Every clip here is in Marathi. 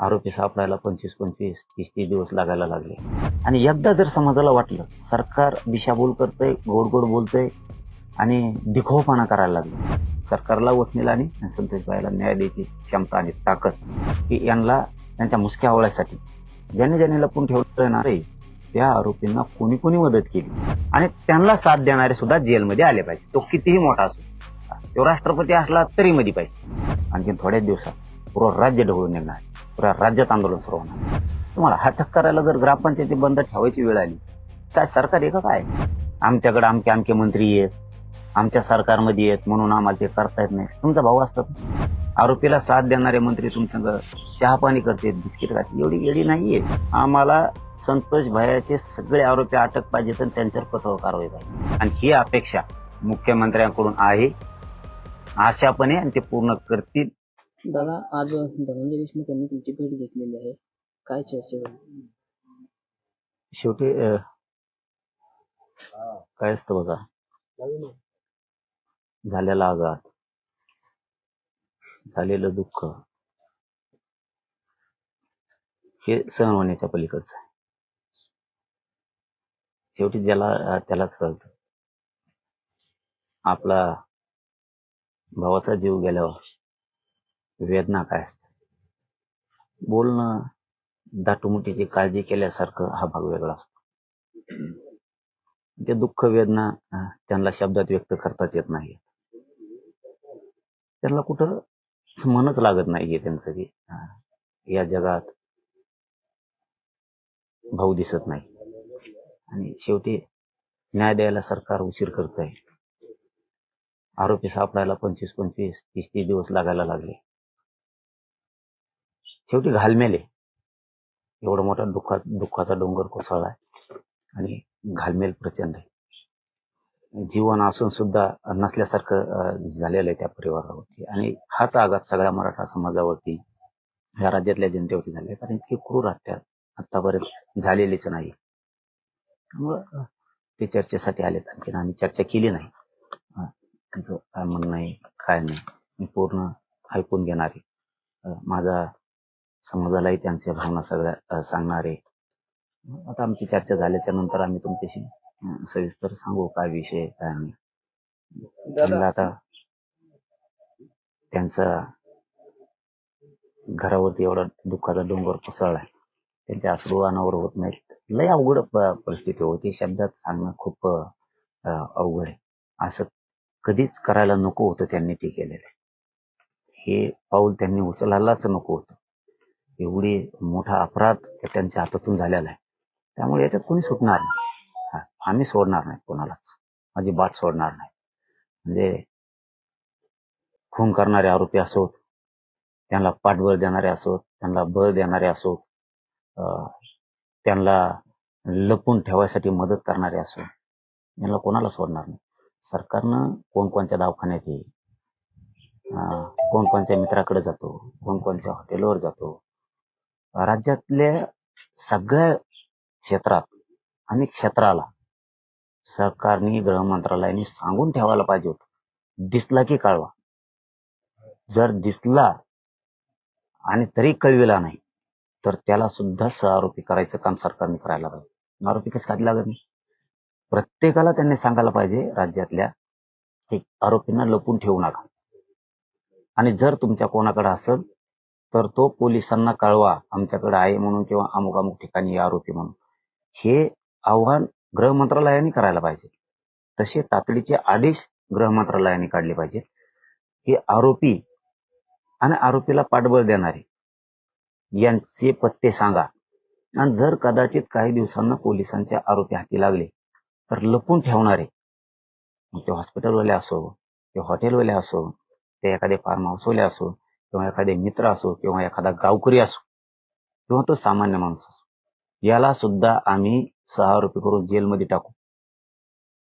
आरोपी सापडायला पंचवीस पंचवीस तीस तीस दिवस लागायला लागले. आणि एकदा जर समाजाला वाटलं सरकार दिशाभूल करतंय गोड गोड बोलतंय आणि दिखोपणा करायला लागलं सरकारला वठणीला आणि संतोषबाईला न्याय द्यायची क्षमता आणि ताकद की यांना त्यांच्या मुसक्या आवळ्यासाठी ज्याने ज्याने लपून ठेवलं ना रे त्या आरोपींना कोणी कोणी मदत केली. आणि त्यांना साथ देणारे सुद्धा जेलमध्ये आले पाहिजे. तो कितीही मोठा असो तो राष्ट्रपती असला तरी मध्ये पाहिजे. आणखी थोड्याच दिवसात पूर्ण राज्य ढवळून निघणार राज्यात आंदोलन सुरू होणार. तुम्हाला हटक करायला जर ग्रामपंचायती बंद ठेवायची वेळ आली काय सरकार आहे का काय? आमच्याकडे आमके आमके मंत्री आहेत आमच्या सरकारमध्ये आहेत म्हणून आम्हाला ते करता येत नाही. तुमचा भाऊ असतात आरोपीला साथ देणारे मंत्री तुमचं चहा पाणी करते बिस्किट खाते एवढी येडी नाहीये आम्हाला संतोष भयाचे सगळे आरोपी अटक पाहिजेत आणि त्यांच्यावर कठोर कारवाई पाहिजे. आणि ही अपेक्षा मुख्यमंत्र्यांकडून आहे. आशापणे आणि ते पूर्ण करतील. दादा आज धनंजय देशमुख यांनी तुमची भेट घेतलेली आहे. काय चर्चा झाली शेवटी अं, काय असतं बघा. झालेला आघात. झालेलं दुःख. हे सहन होण्याच्या पलीकडचं आहे. शेवटी ज्याला त्यालाच कळतं. आपला भावाचा जीव गेल्यावर वेदना काय असते बोलणं दाटुमुटीची काळजी केल्यासारखं हा भाग वेगळा असतो. ते दुःख वेदना त्यांना शब्दात व्यक्त करताच येत नाही. त्यांना कुठं मनच लागत नाहीये त्यांचं की या जगात भाऊ दिसत नाही. आणि शेवटी न्याय द्यायला सरकार उशीर करत आहे आरोपी सापडायला पंचवीस पंचवीस तीस तीस दिवस लागायला लागले. शेवटी घालमेले. एवढा मोठा दुःखा दुःखाचा डोंगर कोसळलाय आणि घालमेल प्रचंड आहे. जीवन असून सुद्धा नसल्यासारखं झालेलं आहे त्या परिवारावरती. आणि हाच आघात सगळ्या मराठा समाजावरती ह्या राज्यातल्या जनतेवरती झाले कारण इतकी क्रूर हत्या आतापर्यंत झालेलीच नाही. त्यामुळं ते चर्चेसाठी आलेत आणखीन. आम्ही चर्चा केली नाही. त्यांचं काय म्हणणं आहे काय नाही. मी पूर्ण ऐकून घेणार आहे. माझा समाजालाही त्यांच्या भावना सगळ्या सांगणार. आहे आता आमची चर्चा झाल्याच्यानंतर आम्ही तुमच्याशी सविस्तर सांगू काय विषय काय नाही त्यांना आता त्यांचा घरावरती एवढा दुःखाचा डोंगर कोसळलाय. त्यांच्या अश्रू अनावर होत नाहीत. लय अवघड परिस्थिती होती शब्दात सांगणं खूप अवघड आहे. असं कधीच करायला नको होतं त्यांनी ते केलेलं. आहे. हे पाऊल त्यांनी उचलायलाच नको होतं. एवढी मोठा अपराध त्यांच्या हातातून झालेला आहे. त्यामुळे याच्यात कोणी सुटणार नाही. हा, आम्ही सोडणार नाही कोणालाच. माझी बात सोडणार नाही. म्हणजे खून करणारे आरोपी असोत त्यांना पाठबळ देणारे असोत त्यांना बळ देणारे असोत अं, त्यांना लपून ठेवायसाठी मदत करणारे असो यांना कोणाला सोडणार नाही? सरकारनं कोणकोणच्या दवाखान्यात येईल? कोणकोणच्या मित्राकडे जातो? कोणकोणच्या हॉटेलवर जातो? राज्यातल्या सगळ्या क्षेत्रात आणि क्षेत्राला सरकारने गृह मंत्रालयाने सांगून ठेवायला पाहिजे होत. दिसला की कळवा. जर दिसला आणि तरी कळविला नाही तर त्याला सुद्धा सहआरोपी करायचं काम सरकारने करायला पाहिजे. आरोपी कसं खाली लागत नाही? प्रत्येकाला त्यांनी सांगायला पाहिजे राज्यातल्या की आरोपींना लपून ठेवू नका. आणि जर तुमच्या कोणाकडे असेल तर तो पोलिसांना कळवा आमच्याकडे आहे म्हणून किंवा अमुक अमुक ठिकाणी आरोपी म्हणून. हे आव्हान गृह मंत्रालयाने करायला पाहिजे. तसे तातडीचे आदेश गृह मंत्रालयाने काढले पाहिजेत. की आरोपी आणि आरोपीला पाठबळ देणारे यांचे पत्ते सांगा. आणि जर कदाचित काही दिवसांना पोलिसांच्या आरोपी हाती लागले तर लपून ठेवणारे. मग ते हॉस्पिटलवाले असो ते हॉटेलवाले असो ते एखादे फार्म हाऊसवाले असो किंवा एखादे मित्र असो किंवा एखादा गावकरी असो किंवा तो सामान्य माणूस असो याला सुद्धा आम्ही सहा आरोपी करून जेलमध्ये टाकू.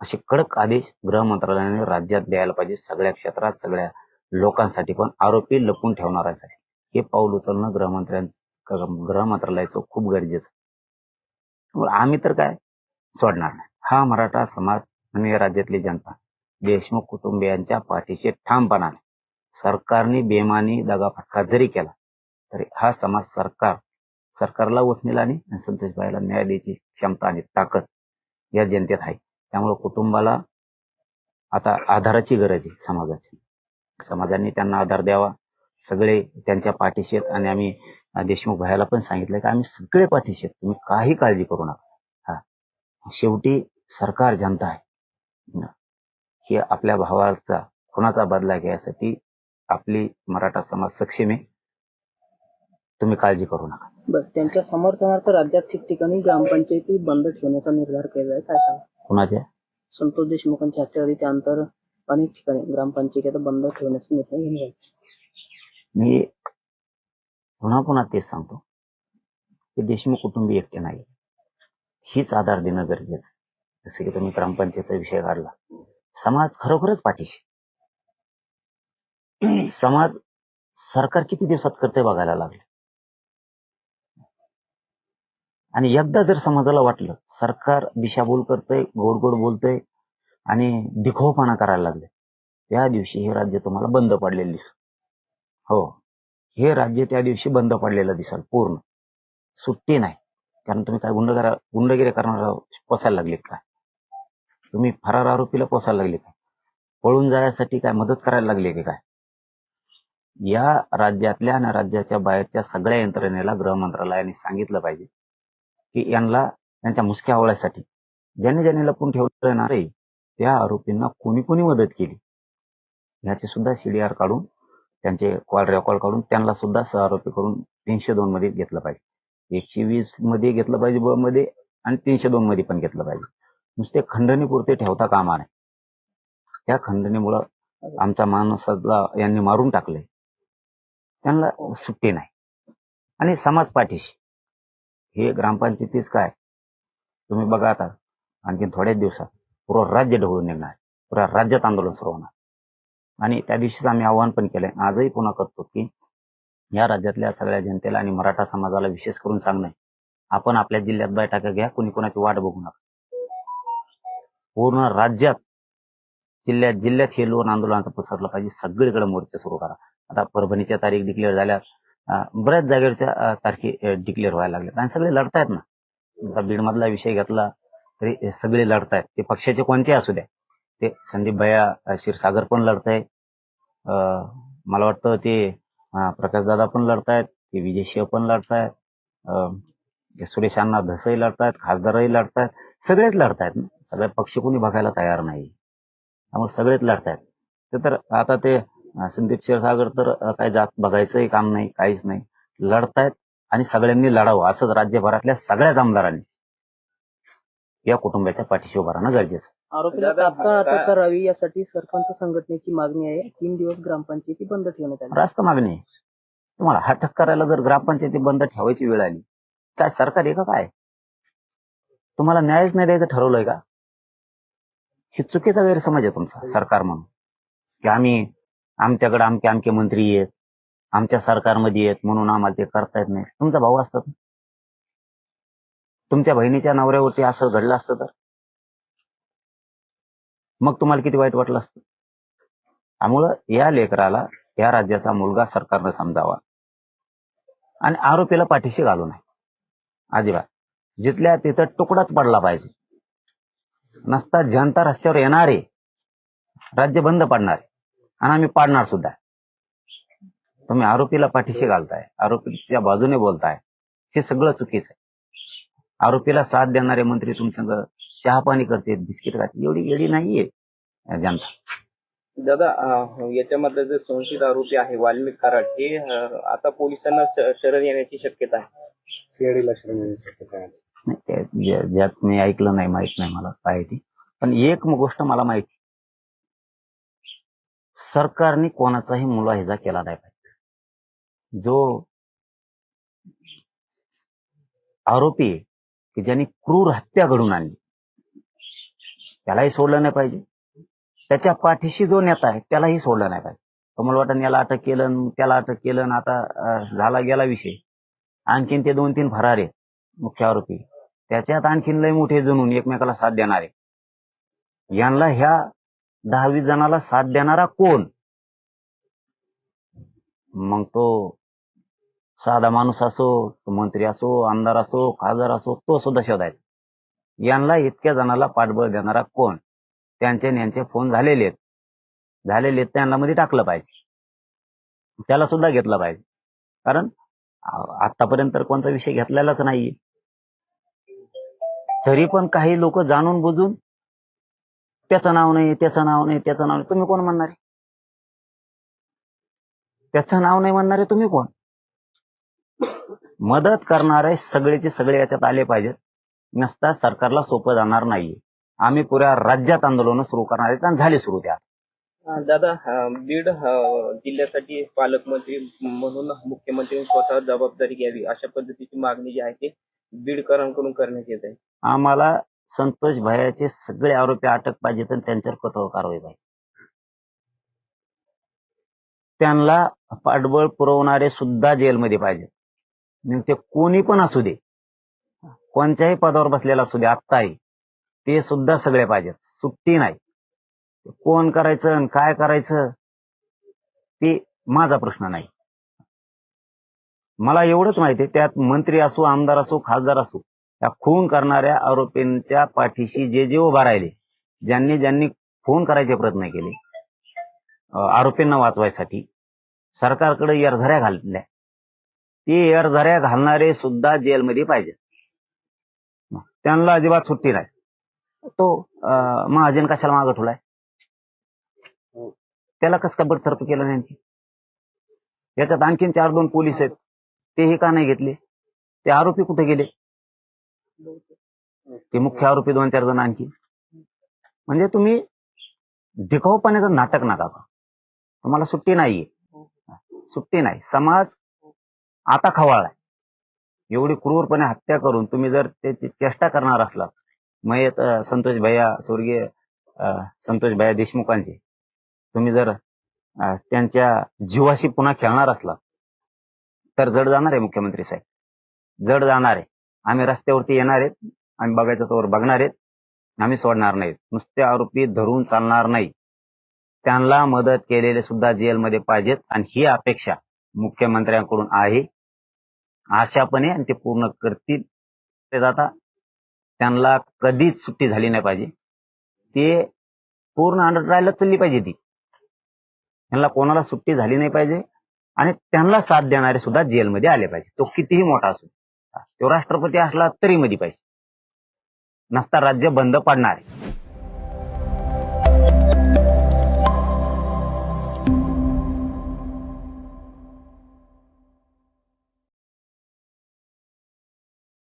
असे कडक आदेश गृह मंत्रालयाने राज्यात द्यायला पाहिजे. सगळ्या क्षेत्रात सगळ्या लोकांसाठी पण आरोपी लपून ठेवणाऱ्यांसाठी हे पाऊल उचलणं गृहमंत्र्यांचं गृह मंत्रालयाचं खूप गरजेचं आम्ही तर काय सोडणार नाही. हा मराठा समाज आणि या राज्यातली जनता देशमुख कुटुंबियांच्या पाठीशी ठामपणाने सरकारने बेमानी दगाफटका जरी केला तरी हा समाज सरकार सरकारला वठणील आणि संतोषबाईला न्याय द्यायची क्षमता आणि ताकद या जनतेत आहे. त्यामुळे कुटुंबाला आता आधाराची गरज आहे समाजाची. समाजाने त्यांना आधार द्यावा. सगळे त्यांच्या पाठीशी आहेत आणि आम्ही देशमुख भायाला पण सांगितलं की आम्ही सगळे पाठीशी आहेत. तुम्ही काही काळजी करू नका. हा. शेवटी सरकार जनता आहे. हे आपल्या भावाचा खुनाचा बदला घ्यायसाठी आपली मराठा समाज सक्षम आहे. तुम्ही काळजी करू नका. बरं त्यांच्या समर्थनार्थ राज्यात ठिकठिकाणी ग्रामपंचायती बंद ठेवण्याचा निर्धार केला आहे. काय सांगा? कुणाच्या संतोष देशमुखांच्या हत्येआधी त्यानंतर अनेक ठिकाणी ग्रामपंचायती बंद ठेवण्याचा निर्णय घेण्यात आला. मी पुन्हा पुन्हा तेच सांगतो. की देशमुख कुटुंबीय एकटे नाही. हीच आधार देणं गरजेचं आहे. जसं की तुम्ही ग्रामपंचायतचा विषय काढला. समाज खरोखरच पाठीशी समाज सरकार किती दिवसात करते बघायला लागले? आणि एकदा जर समाजाला वाटलं सरकार दिशाभूल करतंय गोड गोड बोलतंय आणि दिखोपणा करायला लागले त्या दिवशी हे राज्य तुम्हाला बंद पडलेलं दिसत हो. हे राज्य त्या दिवशी बंद पडलेलं दिसाल पूर्ण. सुट्टी नाही. कारण तुम्ही काय गुंडगारा गुंडगिरी करणारा पोसायला लागले काय? तुम्ही फरार आरोपीला पोसायला लागले काय? पळून जाण्यासाठी काय मदत करायला लागली की काय? या राज्यातल्या आणि राज्याच्या बाहेरच्या सगळ्या यंत्रणेला गृह मंत्रालयाने सांगितलं पाहिजे की यांना यांच्या मुसक्या आवळ्यासाठी. ज्यांनी ज्यांनी लपून ठेवलं ना त्या आरोपींना कोणी कोणी मदत केली? ह्याचे सुद्धा सीडीआर काढून त्यांचे कॉल रेकॉर्ड काढून त्यांना सुद्धा सहआरोपी करून तीनशे दोन मध्ये घेतलं पाहिजे. एकशे वीसमध्ये घेतलं पाहिजे ब मध्ये आणि तीनशे दोन मध्ये पण घेतलं पाहिजे. नुसते खंडणीपुरते ठेवता कामा नाही त्या खंडणीमुळं आमचा माणसाला यांनी मारून टाकले त्यांना सुट्टी नाही. आणि समाज पाठीशी. हे ग्रामपंचायतीच काय? तुम्ही बघा आता आणखी थोड्याच दिवसात पूर्ण राज्य ढवळून निघणार. पुऱ्या राज्यात आंदोलन सुरू होणार. आणि त्या दिवशीच आम्ही आव्हान पण केलंय. आजही पुन्हा करतो की या राज्यातल्या सगळ्या जनतेला आणि मराठा समाजाला विशेष करून सांगणं आपण आपल्या जिल्ह्यात बैठका घ्या कुणी कोणाची वाट बघू नका. पूर्ण राज्यात जिल्ह्यात जिल्ह्यात हे लोन आंदोलनाचं पसरलं पाहिजे. सगळीकडे मोर्चे सुरू करा. आता परभणीच्या तारीख डिक्लेअर झाल्या बऱ्याच जागेवरच्या तारखी तारखे डिक्लेअर व्हायला लागल्यात. आणि सगळे लढतायत ना. आता बीडमधला विषय घेतला तरी सगळे लढतायत. ते पक्षाचे कोणते असू द्या. ते संदीप भैया क्षीरसागर पण लढताय अं, मला वाटतं ते प्रकाशदादा पण लढतायत. ते विजय शिव पण लढतायत. अं, सुरेश अण्णा धसही लढतायत. खासदारही लढतायत. सगळेच लढतायत ना. सगळे पक्ष कोणी बघायला तयार नाही. त्यामुळे सगळेच लढतायत. ते तर आता ते संदीप क्षीरसागर तर काय जात बघायचंही काम नाही काहीच नाही. लढतायत आणि सगळ्यांनी लढावं असंच राज्यभरातल्या सगळ्याच आमदारांनी. या कुटुंबाच्या पाठीशी उभं राहणं गरजेचं. आरोपीला तात्काळ अटक करावी यासाठी सरपंच संघटनेची मागणी आहे. तीन दिवस ग्रामपंचायती बंद ठेवण्यात आली. रास्त मागणी आहे. तुम्हाला हटक करायला जर ग्रामपंचायती बंद ठेवायची वेळ आली काय सरकार आहे का काय? तुम्हाला न्यायच नाही द्यायचं ठरवलंय का? हे चुकीचा गैरसमज आहे तुमचा सरकार म्हणून. की आम्ही आमच्याकडे आमके आमके मंत्री आहेत. आमच्या सरकारमध्ये आहेत म्हणून आम्हाला ते करता येत नाही. तुमचा भाऊ असतात तुमच्या बहिणीच्या नवऱ्यावरती असं घडलं असतं तर? मग तुम्हाला किती वाईट वाटलं असतं? त्यामुळं या लेकराला या राज्याचा मुलगा सरकारनं समजावा. आणि आरोपीला पाठीशी घालू नये. अजिबात. जिथल्या तिथं तुकडाच पडला पाहिजे. नसता जनता रस्त्यावर येणारे. राज्य बंद पडणार. आहे. आणि आम्ही पाडणार सुद्धा. तुम्ही आरोपीला पाठीशी घालताय आरोपीच्या बाजूने बोलताय हे सगळं चुकीचं आहे. आरोपीला साथ देणारे मंत्री तुमचं चहा पाणी करते बिस्किट खाते एवढी येडी नाहीये जनता. दादा अं, याच्यामधले जे संशयित आरोपी आहे वाल्मिक कराड हे अं, आता पोलिसांना श- शरण येण्याची शक्यता आहे. सीआयडीला शरण येण्याची शक्यता आहे. नाही, ते ज्यात मी ऐकलं नाही माहीत नाही मला काय आहे ती. पण एक म- गोष्ट मला माहिती सरकारने कोणाचाही मुलाहिजा केला नाही पाहिजे. जो आरोपी आहे की ज्यांनी क्रूर हत्या घडून आणली त्यालाही सोडलं नाही पाहिजे. त्याच्या पाठीशी जो नेता आहे त्यालाही सोडलं नाही पाहिजे. कमल मला याला अटक केलं त्याला अटक केलं आणि आता झाला गेला विषय. आणखीन ते दोन तीन फरार आहेत मुख्य आरोपी. त्याच्यात आणखीन लय मोठे जणून एकमेकाला साथ देणारे. यांना ह्या दहावीस जणाला साथ देणारा कोण? मग तो साधा माणूस असो मंत्री असो आमदार असो खासदार असो तो सुद्धा शोधायचा. यांना इतक्या जणाला पाठबळ देणारा कोण? त्यांचे यांचे फोन झालेले आहेत. झालेले आहेत त्यांना मध्ये टाकलं पाहिजे. त्याला सुद्धा घेतलं पाहिजे. कारण आतापर्यंत तर कोणता विषय घेतलेलाच नाहीये. तरी पण काही लोक जाणून बुजून त्याचं नाव नाही त्याचं नाव नाही त्याचं नाव नाही. तुम्ही कोण म्हणणार? आहे? त्याचं नाव नाही म्हणणारे तुम्ही कोण? मदत करणारे सगळेचे सगळे याच्यात आले पाहिजेत. नसता सरकारला सोपं जाणार नाहीये. आम्ही पुऱ्या राज्यात आंदोलन सुरू करणार आहेत आणि झाले सुरू त्या अं, दादा बीड जिल्ह्यासाठी पालकमंत्री म्हणून मुख्यमंत्र्यांनी स्वतः जबाबदारी घ्यावी अशा पद्धतीची मागणी जी आहे ती बीडकरांकडून करण्यात येत आहे. आम्हाला संतोष भयाचे सगळे आरोपी अटक पाहिजेत आणि त्यांच्यावर कठोर कारवाई पाहिजे. त्यांना पाठबळ पुरवणारे सुद्धा जेलमध्ये पाहिजेत. ते कोणी पण असू दे कोणत्याही पदावर बसलेला असू दे आत्ताही ते सुद्धा सगळे पाहिजेत. सुट्टी नाही. कोण करायचं आणि काय करायचं ते माझा प्रश्न नाही. मला एवढंच माहिती आहे त्यात मंत्री असो आमदार असो खासदार असो या खून करणाऱ्या आरोपींच्या पाठीशी जे जे उभा राहिले ज्यांनी ज्यांनी खून करायचे प्रयत्न केले आरोपींना वाचवायसाठी सरकारकडे एरझऱ्या घालल्या. ते एरझऱ्या घालणारे सुद्धा जेलमध्ये पाहिजे. त्यांना अजिबात सुट्टी नाही. तो महाजन कशाला मागं ठेवलाय? त्याला कस का बडतर्फ केलं नाही याच्यात आणखीन चार दोन पोलीस आहेत. तेही का नाही घेतले? ते आरोपी कुठे गेले? ते मुख्य आरोपी दोन चार जण आणखी. म्हणजे तुम्ही दिखाऊपणाचं नाटक नका तुम्हाला सुट्टी नाहीये. सुट्टी नाही. समाज आता खवाळलाय. एवढी क्रूरपणे हत्या करून तुम्ही जर त्याची चेष्टा करणार असला मयत संतोष भैया स्वर्गीय संतोष भैया देशमुखांचे तुम्ही जर त्यांच्या जीवाशी पुन्हा खेळणार असला तर जड जाणार आहे मुख्यमंत्री साहेब. जड जाणार आहे. आम्ही रस्त्यावरती येणार आहेत. आम्ही बघायचं तोवर बघणार आहेत. आम्ही सोडणार नाहीत. नुसते आरोपी धरून चालणार नाही. त्यांना मदत केलेले सुद्धा जेलमध्ये पाहिजेत आणि ही अपेक्षा मुख्यमंत्र्यांकडून आहे. आशापणे आणि ते पूर्ण करतील. ते आता त्यांना कधीच सुट्टी झाली नाही पाहिजे. ते पूर्ण अंडर ट्रायलच चालली पाहिजे ती. त्यांना कोणाला सुट्टी झाली नाही पाहिजे आणि त्यांना साथ देणारे सुद्धा जेलमध्ये आले पाहिजे. तो कितीही मोठा असो. तो राष्ट्रपती असला तरी मध्ये पाहिजे नसता राज्य बंद पडणार आहे.